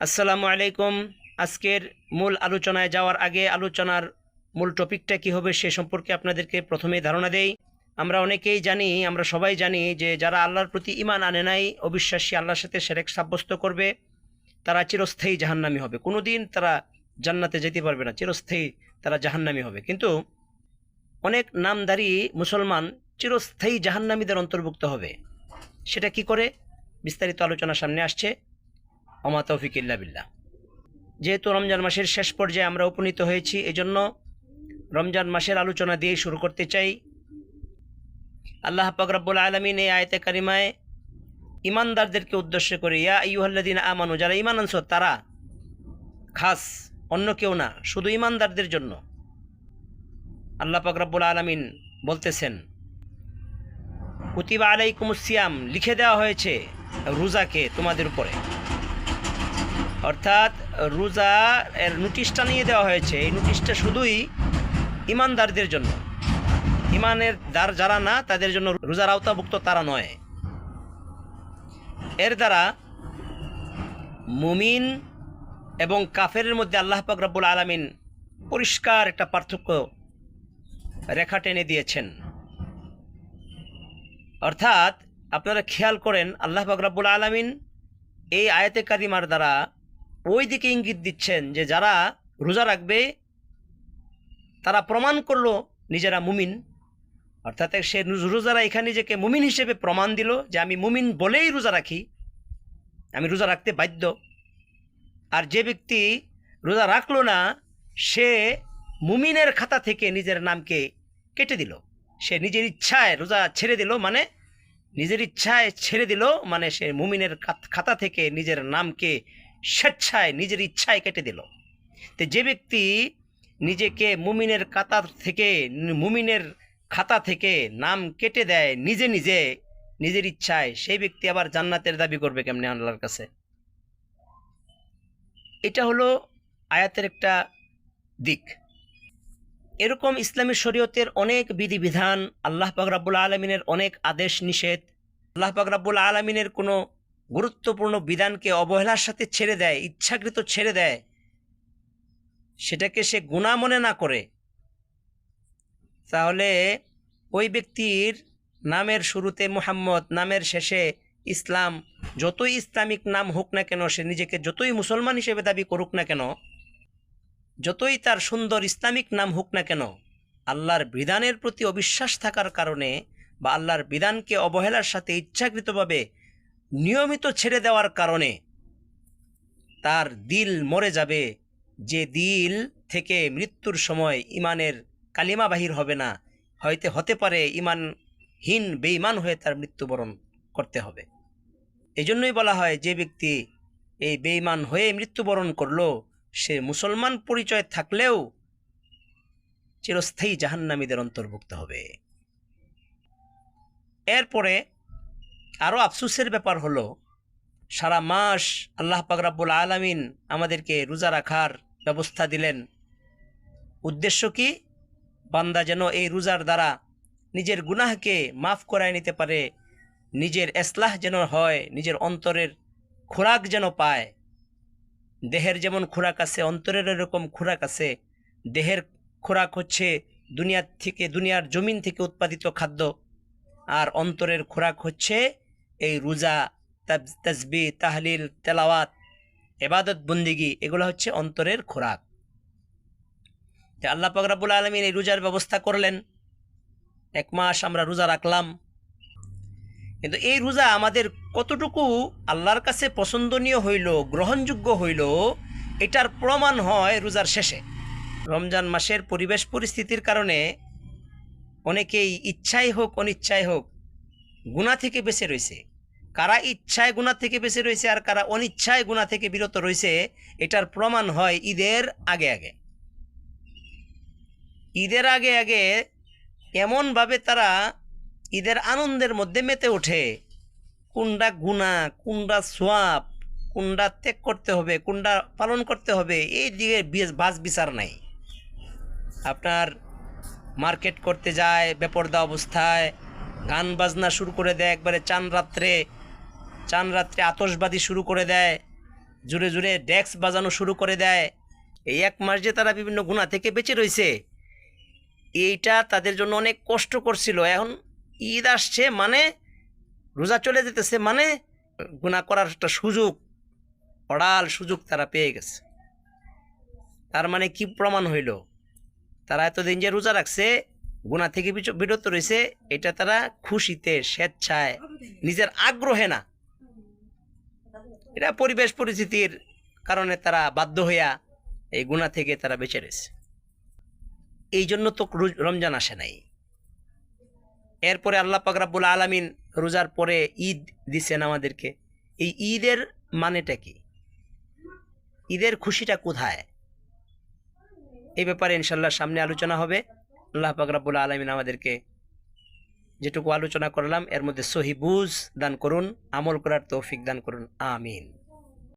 আসসালামু আলাইকুম। আজকের মূল আলোচনায় যাওয়ার আগে আলোচনার মূল টপিকটা কি হবে সে সম্পর্কে আপনাদেরকে প্রথমেই ধারণা দেই। আমরা অনেকেই জানি, আমরা সবাই জানি যে যারা আল্লাহর প্রতি ইমান আনে নাই, অবিশ্বাসী আল্লাহর সাথে সেরেক সাব্যস্ত করবে, তারা চিরস্থায়ী জাহান্নামী হবে। কোনো দিন তারা জান্নাতে যেতে পারবে না, চিরস্থায়ী তারা জাহান্নামী হবে। কিন্তু অনেক নামধারী মুসলমান চিরস্থায়ী জাহান্নামীদের অন্তর্ভুক্ত হবে। সেটা কি করে? বিস্তারিত আলোচনা সামনে আসছে। অমা তৌফিক বিল্লাহ। যেহেতু রমজান মাসের শেষ পর্যায়ে আমরা উপনীত হয়েছি, এজন্য রমজান মাসের আলোচনা দিয়ে শুরু করতে চাই। আল্লাহ পাক রব্বুল আলমিন এই আয়তে কারিমায় ইমানদারদেরকে উদ্দেশ্য করে, ইয়া ইউহাল্লাদিন আমানু যারা ইমান আনছো, তারা খাস, অন্য কেউ না, শুধু ইমানদারদের জন্য। আল্লাহ পাক রব্বুল আলমিন বলতেছেন, কুতিবা আলাইকুম সিয়াম লিখে দেওয়া হয়েছে রোজাকে তোমাদের উপরে। অর্থাৎ রোজা এর নোটিশটা নিয়ে দেওয়া হয়েছে। এই নোটিশটা শুধুই ইমানদারদের জন্য। ইমানের দ্বার যারা না, তাদের জন্য রোজার আওতাভুক্ত তারা নয়। এর দ্বারা মুমিন এবং কাফের মধ্যে আল্লাহ পাক আলমিন পরিষ্কার একটা পার্থক্য রেখা টেনে দিয়েছেন। অর্থাৎ আপনারা খেয়াল করেন, আল্লাহ পাক আলমিন এই আয়াতে কারিমার দ্বারা ওই দিকে ইঙ্গিত দিচ্ছেন যে যারা রোজা রাখবে, তারা প্রমাণ করল নিজেরা মুমিন। অর্থাৎ সে রোজারা এখানে নিজেকে মুমিন হিসেবে প্রমাণ দিল যে আমি মুমিন বলেই রোজা রাখি, আমি রোজা রাখতে বাধ্য। আর যে ব্যক্তি রোজা রাখল না, সে মুমিনের খাতা থেকে নিজের নামকে কেটে দিল। সে নিজের ইচ্ছায় রোজা ছেড়ে দিল মানে নিজের ইচ্ছায় ছেড়ে দিল মানে সে মুমিনের খাত- থেকে নিজের নামকে স্বেচ্ছায়, নিজের ইচ্ছায় কেটে দিল। তো যে ব্যক্তি নিজেকে মুমিনের কাতার থেকে, মুমিনের খাতা থেকে নাম কেটে দেয় নিজে নিজে, নিজের ইচ্ছায়, সেই ব্যক্তি আবার জান্নাতের দাবি করবে কেমনে আল্লাহর কাছে? এটা হলো আয়াতের একটা দিক। এরকম ইসলামী শরীয়তের অনেক বিধিবিধান আল্লাহ পাক আলমিনের অনেক আদেশ নিষেধ। আল্লাহ পাক আলমিনের কোনো গুরুত্বপূর্ণ বিধানকে অবহেলার সাথে ছেড়ে দেয়, ইচ্ছাকৃত ছেড়ে দেয়। সেটাকে সে গুণা মনে না করে। তাহলে ওই ব্যক্তির নামের শুরুতে মোহাম্মদ, নামের শেষে ইসলাম, যতই ইসলামিক নাম হোক না কেন, সে নিজেকে যতই মুসলমান হিসেবে দাবি করুক না কেন, যতই তার সুন্দর ইসলামিক নাম হোক না কেন, আল্লাহর বিধানের প্রতি অবিশ্বাস থাকার কারণে বা আল্লাহর বিধানকে অবহেলার সাথে ইচ্ছাকৃতভাবে নিয়মিত ছেড়ে দেওয়ার কারণে তার দিল মরে যাবে। যে দিল থেকে মৃত্যুর সময় ইমানের কালিমা বাহির হবে না। হয়তো হতে পারে ইমানহীন, বেঈমান হয়ে তার মৃত্যুবরণ করতে হবে। এই জন্যই বলা হয়, যে ব্যক্তি এই বেঈমান হয়ে মৃত্যুবরণ করল, সে মুসলমান পরিচয় থাকলেও চিরস্থায়ী জাহান্নামীদের অন্তর্ভুক্ত হবে। এরপরে আরও আফসুসের ব্যাপার হলো, সারা মাস আল্লাহ পাক রাব্বুল আলামিন আমাদেরকে রোজা রাখার ব্যবস্থা দিলেন। উদ্দেশ্য কি? বান্দা যেন এই রোজার দ্বারা নিজের গুনাহকে মাফ করায় নিতে পারে, নিজের এসলাহ যেন হয়, নিজের অন্তরের খোরাক যেন পায়। দেহের যেমন খোরাক আছে, অন্তরের এরকম খোরাক আছে। দেহের খোরাক হচ্ছে দুনিয়ার থেকে, দুনিয়ার জমিন থেকে উৎপাদিত খাদ্য। আর অন্তরের খোরাক হচ্ছে এই রোজা তাসবি, তাহলিল, তেলাওয়াত এবাদত বন্দিগি, এগুলো হচ্ছে অন্তরের খোরাক। আল্লাহ পাক রাব্বুল আলমিন এই রোজার ব্যবস্থা করলেন। এক মাস আমরা রোজা রাখলাম। কিন্তু এই রোজা আমাদের কতটুকু আল্লাহর কাছে পছন্দনীয় হইল, গ্রহণযোগ্য হইল, এটার প্রমাণ হয় রোজার শেষে। রমজান মাসের পরিবেশ পরিস্থিতির কারণে অনেকেই ইচ্ছাই হোক, অনিচ্ছাই হোক গুণা থেকে বেঁচে রয়েছে। কারা ইচ্ছায় গুণা থেকে বেঁচে রয়েছে আর কারা অনিচ্ছায় গুণা থেকে বিরত রয়েছে, এটার প্রমাণ হয় ঈদের আগে আগে। ঈদের আগে আগে এমনভাবে তারা ঈদের আনন্দের মধ্যে মেতে ওঠে। কোনটা গুণা, কোনটা সোয়াব, কোনটা ত্যাগ করতে হবে, কোনটা পালন করতে হবে, এই দিকে বাস বিচার নাই। আপনার মার্কেট করতে যায়, বেপরদা অবস্থায় গান বাজনা শুরু করে দেয় একবারে চান রাত্রে। চান রাত্রে আতশবাদী শুরু করে দেয়। জুড়ে জুড়ে ডেক্স বাজানো শুরু করে দেয়। এই এক মাস যে তারা বিভিন্ন গুণা থেকে বেঁচে রয়েছে, এইটা তাদের জন্য অনেক কষ্ট করছিল। এখন ঈদ আসছে মানে রোজা চলে যেতেছে মানে গুণা করার একটা সুযোগ, অড়াল সুযোগ তারা পেয়ে গেছে। তার মানে কি প্রমাণ হইল? তারা এতদিন যে রোজা রাখছে গুণা থেকে বিরত রয়েছে, এটা তারা খুশিতে, স্বেচ্ছায়, নিজের আগ্রহে না। এটা পরিবেশ পরিস্থিতির কারণে তারা বাধ্য হইয়া এই গুণা থেকে তারা বেঁচে রয়েছে। এই জন্য তো রমজান আসে নাই। এরপরে আল্লাহ পাক রাব্বুল আলামিন রোজার পরে ঈদ দিচ্ছেন আমাদেরকে। এই ঈদের মানেটা কি? ঈদের খুশিটা কোথায়? এই ব্যাপারে ইনশাল্লাহ সামনে আলোচনা হবে। আল্লাহ পাকরাবুল আলমিন আমাদেরকে যেটুকু আলোচনা করলাম, এর মধ্যে সহি বুঝ দান করুন, আমল করার তৌফিক দান করুন। আমিন।